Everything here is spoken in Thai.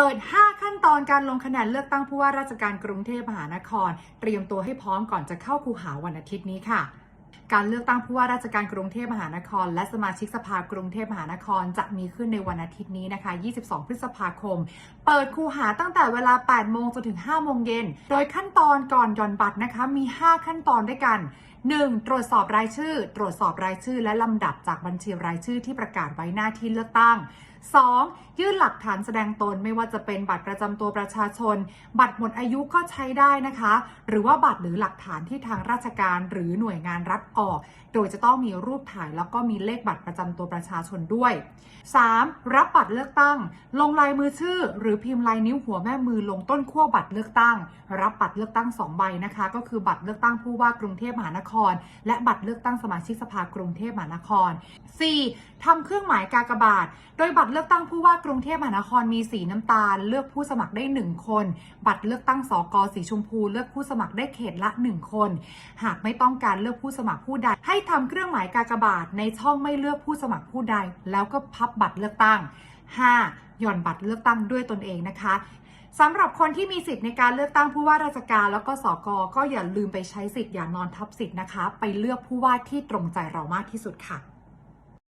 เปิด 5 ขั้นตอนการลงคะแนนเลือกตั้งผู้ว่าราชการกรุงเทพมหานคร เตรียมตัวให้พร้อมก่อนจะเข้าคูหาวันอาทิตย์นี้ค่ะการเลือกตั้งผู้ว่าราชการกรุงเทพมหานคร และสมาชิกสภากรุงเทพมหานครจะมีขึ้นในวันอาทิตย์นี้นะคะ 22 พฤษภาคม เปิดคูหาตั้งแต่เวลา 8 โมงจนถึง 5 โมงเย็น โดยขั้นตอนก่อนหย่อนบัตรนะคะ มี 5 ขั้นตอนด้วยกัน 1. ตรวจสอบรายชื่อ ตรวจสอบรายชื่อ และลำดับจากบัญชีรายชื่อที่ประกาศไว้หน้าที่เลือกตั้ง 2. ยื่นหลักฐานแสดงตนไม่ว่าจะเป็นบัตรประจำตัวประชาชน บัตรหมดอายุก็ใช้ได้นะคะ หรือว่าบัตรหรือหลักฐานที่ทางราชการหรือหน่วยงานรัฐออก โดยจะต้องมีรูปถ่ายแล้วก็มีเลขบัตรประจำตัวประชาชนด้วย 3. รับบัตรเลือกตั้ง ลงลายมือชื่อ หรือพิมพ์ลายนิ้วหัวแม่มือลงต้นขั้วบัตรเลือกตั้ง รับบัตรเลือกตั้ง2ใบนะคะ ก็คือบัตรเลือกตั้งผู้ว่ากรุงเทพมหานครและบัตรเลือกตั้งสมาชิกสภากรุงเทพมหานคร 4. ทำเครื่องหมายกากบาท โดยบัตรเลือกตั้งผู้ว่ากรุงเทพมหานครมีสีน้ำตาล เลือกผู้สมัครได้ 1 คน บัตรเลือกตั้งสกสีชมพู เลือกผู้สมัครได้เขตละ 1 คน หากไม่ต้องการเลือกผู้สมัครผู้ใด ให้ทำเครื่องหมายกากบาทในช่องไม่เลือกผู้สมัครผู้ใด แล้วก็พับบัตรเลือกตั้ง 5. หย่อนบัตรเลือกตั้งด้วยตนเองนะคะสำหรับคนที่มีสิทธิ์ในการเลือกตั้งผู้ว่าราชการแล้วก็สกก็อย่าลืมไปใช้สิทธิ์อย่านอนทับสิทธิ์นะคะ ไปเลือกผู้ว่าที่ตรงใจเรามากที่สุดค่ะ